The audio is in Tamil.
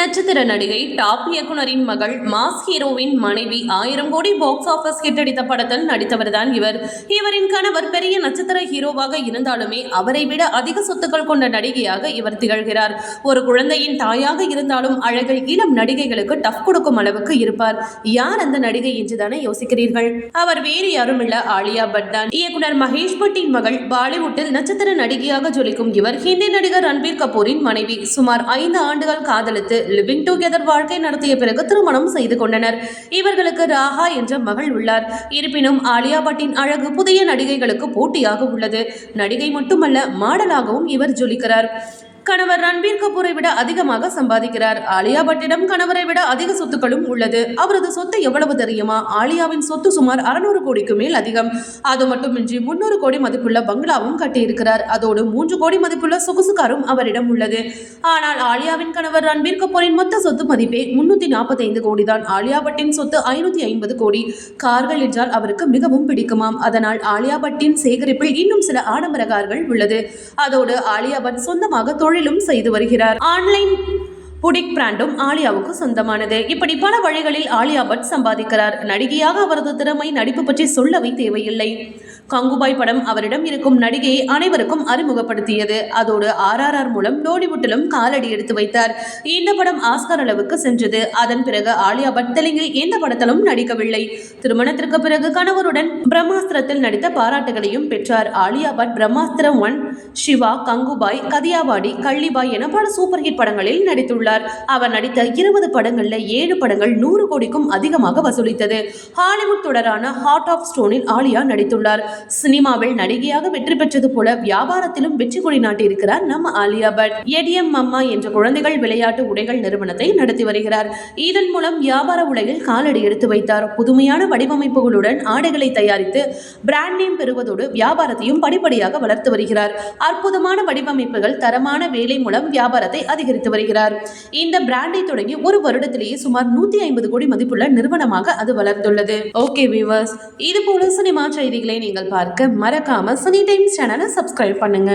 நட்சத்திர நடிகை டாப் இயக்குனரின் மகள் மாஸ் ஹீரோவின் மனைவி ஆயிரம் கோடி பாக்ஸ் ஆபீஸ் ஹிட் அடித்த படத்தில் நடித்தவர்தான் இவர். இவரின் கணவர் பெரிய நட்சத்திர ஹீரோவாக இருந்தாலுமே அவரை விட அதிக சொத்துக்கள் கொண்ட நடிகையாக இவர் திகழ்கிறார். ஒரு குழந்தையின் தாயாக இருந்தாலும் அழகில் இளம் நடிகைகளுக்கு டஃப் கொடுக்கும் அளவுக்கு இருப்பார். யார் அந்த நடிகை என்றுதானே யோசிக்கிறீர்கள்? அவர் வேறு யாரும் இல்ல ஆலியா பட் தான். இயக்குனர் மகேஷ் பட்டின் மகள் பாலிவுட்டில் நட்சத்திர நடிகையாக ஜொலிக்கும் இவர் ஹிந்தி நடிகர் ரன்பீர் கபூரின் மனைவி. சுமார் ஐந்து ஆண்டுகள் காதலித்து லிவிங் டுகெதர் வாழ்க்கை நடத்திய பிறகு திருமணம் செய்து கொண்டனர். இவர்களுக்கு ராஹா என்ற மகள் உள்ளார். இருப்பினும் ஆலியா பட்டின் அழகு புதிய நடிகைகளுக்கு போட்டியாக உள்ளது. நடிகை மட்டுமல்ல மாடலாகவும் இவர் ஜொலிக்கிறார். கணவர் ரன்பீர் கபூரை விட அதிகமாக சம்பாதிக்கிறார். ஆலியா பட்டிடம் கணவரை விட அதிக சொத்துக்களும் உள்ளது. அவரது சொத்து எவ்வளவு தெரியுமா? ஆலியாவின் சொத்து சுமார் அறுநூறு கோடிக்கு மேல் அதிகம். அது மட்டுமின்றி முன்னூறு கோடி மதிப்புள்ள பங்களாவும் கட்டியிருக்கிறார். அதோடு மூன்று கோடி மதிப்புள்ள சொகுசு காரும் அவரிடம் உள்ளது. ஆனால் ஆலியாவின் கணவர் ரன்பீர் கபூரின் மொத்த சொத்து மதிப்பே முன்னூத்தி நாற்பத்தைந்து கோடி தான். ஆலியா பட்டின் சொத்து ஐநூத்தி ஐம்பது கோடி. கார்கள் என்றால் அவருக்கு மிகவும் பிடிக்குமாம். அதனால் ஆலியா பட்டின் சேகரிப்பில் இன்னும் சில ஆடம்பர கார்கள் உள்ளது. அதோடு ஆலியா பட் சொந்தமாக தொழிலும் செய்து வருகிறார். ஆன்லைன் புடிக் பிராண்டும் ஆலியாவுக்கு சொந்தமானது. இப்படி பல வழிகளில் ஆலியா பட் சம்பாதிக்கிறார். நடிகையாக அவரது திறமை நடிப்பு பற்றி சொல்லவே தேவையில்லை. கங்குபாய் படம் அவரிடம் இருக்கும் நடிகையை அனைவருக்கும் அறிமுகப்படுத்தியது. அதோடு ஆர்ஆர்ஆர் மூலம் டோலிவுட்டிலும் காலடி எடுத்து வைத்தார். இந்த படம் ஆஸ்கர் அளவுக்கு சென்றது. அதன் பிறகு ஆலியா பட் தெலுங்கில் எந்த படத்திலும் நடிக்கவில்லை. திருமணத்திற்கு பிறகு கணவருடன் பிரம்மாஸ்திரத்தில் நடித்த பாராட்டுகளையும் பெற்றார். ஆலியா பட் பிரம்மாஸ்திரம் ஒன் சிவா கங்குபாய் கதியாவாடி கள்ளிபாய் என பல சூப்பர் ஹிட் படங்களில் நடித்துள்ளார். அவர் நடித்த இருபது படங்கள்ல ஏழு படங்கள் நூறு கோடிக்கும் அதிகமாக வசூலித்தது. ஹாலிவுட் தொடரான ஹார்ட் ஆஃப் ஸ்டோனில் ஆலியா நடித்துள்ளார். சினிமாவில் நடிகையாக வெற்றி பெற்றது போல வியாபாரத்திலும் வெற்றி கொடி நாட்டியிருக்கிறார் நம்ம ஆலியா பட். ஏடிஎம் மம்மா என்ற குழந்தைகள் விளையாட்டு உடைகள் நிறுவனத்தை நடத்தி வருகிறார். இதன் மூலம் வியாபார உலகில் காலடி எடுத்து வைத்தார். புதுமையான வடிவமைப்புகளுடன் ஆடைகளை தயாரித்து பிராண்ட் நேம் பெறுவதோடு வியாபாரத்தையும் படிப்படியாக வளர்த்து வருகிறார். அற்புதமான வடிவமைப்புகள் தரமான வேலை மூலம் வியாபாரத்தை அதிகரித்து வருகிறார். இந்த பிராண்டை தொடங்கி ஒரு வருடத்திலேயே சுமார் நூத்தி ஐம்பது கோடி மதிப்புள்ள நிறுவனமாக அது வளர்ந்துள்ளது. ஓகே வியூவர்ஸ் இது போல சினிமா செய்திகளை நீங்கள் பார்க்க மறக்காம சனி டைம்ஸ் சேனலை சப்ஸ்கிரைப் பண்ணுங்க.